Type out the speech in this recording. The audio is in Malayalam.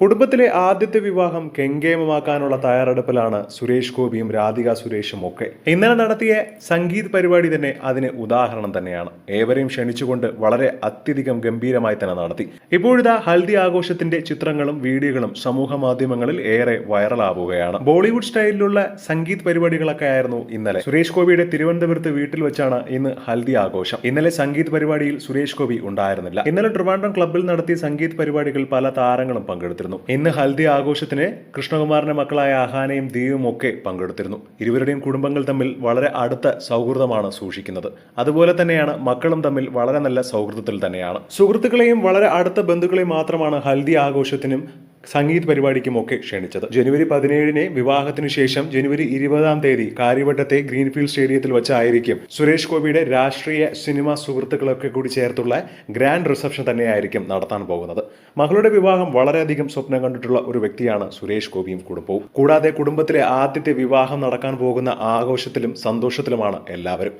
കുടുംബത്തിലെ ആദ്യത്തെ വിവാഹം കെങ്കേമമാക്കാനുള്ള തയ്യാറെടുപ്പിലാണ് സുരേഷ് ഗോപിയും രാധിക സുരേഷും ഒക്കെ. ഇന്നലെ നടത്തിയ സംഗീത് പരിപാടി തന്നെ അതിന് ഉദാഹരണം തന്നെയാണ്. ഏവരെയും ക്ഷണിച്ചുകൊണ്ട് വളരെ അത്യധികം ഗംഭീരമായി തന്നെ നടത്തി. ഇപ്പോഴിതാ ഹൽദി ആഘോഷത്തിന്റെ ചിത്രങ്ങളും വീഡിയോകളും സമൂഹ മാധ്യമങ്ങളിൽ ഏറെ വൈറലാവുകയാണ്. ബോളിവുഡ് സ്റ്റൈലിലുള്ള സംഗീത് പരിപാടികളൊക്കെ ആയിരുന്നു ഇന്നലെ. സുരേഷ് ഗോപിയുടെ തിരുവനന്തപുരത്ത് വീട്ടിൽ വെച്ചാണ് ഇന്ന് ഹൽദി ആഘോഷം. ഇന്നലെ സംഗീത് പരിപാടിയിൽ സുരേഷ് ഗോപി ഉണ്ടായിരുന്നില്ല. ഇന്നലെ ട്രിവാൻഡ്രം ക്ലബ്ബിൽ നടത്തിയ സംഗീത് പരിപാടികൾ പല താരങ്ങളും പങ്കെടുത്തിരുന്നു. ഇന്ന് ഹൽദി ആഘോഷത്തിന് കൃഷ്ണകുമാറിന്റെ മക്കളായ അഹാനയും ദീവും ഒക്കെ പങ്കെടുത്തിരുന്നു. ഇരുവരുടെയും കുടുംബങ്ങൾ തമ്മിൽ വളരെ അടുത്ത സൗഹൃദമാണ് സൂക്ഷിക്കുന്നത്. അതുപോലെ തന്നെയാണ് മക്കളും തമ്മിൽ വളരെ നല്ല സൗഹൃദത്തിൽ തന്നെയാണ്. സുഹൃത്തുക്കളെയും വളരെ അടുത്ത ബന്ധുക്കളെയും മാത്രമാണ് ഹൽദി ആഘോഷത്തിനും സംഗീത് പരിപാടിക്കുമൊക്കെ ക്ഷണിച്ചത്. ജനുവരി പതിനേഴിന് വിവാഹത്തിനു ശേഷം ജനുവരി ഇരുപതാം തീയതി കാര്യവട്ടത്തെ ഗ്രീൻഫീൽഡ് സ്റ്റേഡിയത്തിൽ വെച്ചായിരിക്കും. സുരേഷ് ഗോപിയുടെ രാഷ്ട്രീയ സിനിമാ സുഹൃത്തുക്കളൊക്കെ കൂടി ചേർത്തുള്ള ഗ്രാൻഡ് റിസപ്ഷൻ തന്നെയായിരിക്കും നടത്താൻ പോകുന്നത്. മകളുടെ വിവാഹം വളരെയധികം സ്വപ്നം കണ്ടിട്ടുള്ള ഒരു വ്യക്തിയാണ് സുരേഷ് ഗോപിയും കുടുംബവും കൂടാതെ കുടുംബത്തിലെ ആദ്യത്തെ വിവാഹം നടക്കാൻ പോകുന്ന ആഘോഷത്തിലും സന്തോഷത്തിലുമാണ് എല്ലാവരും.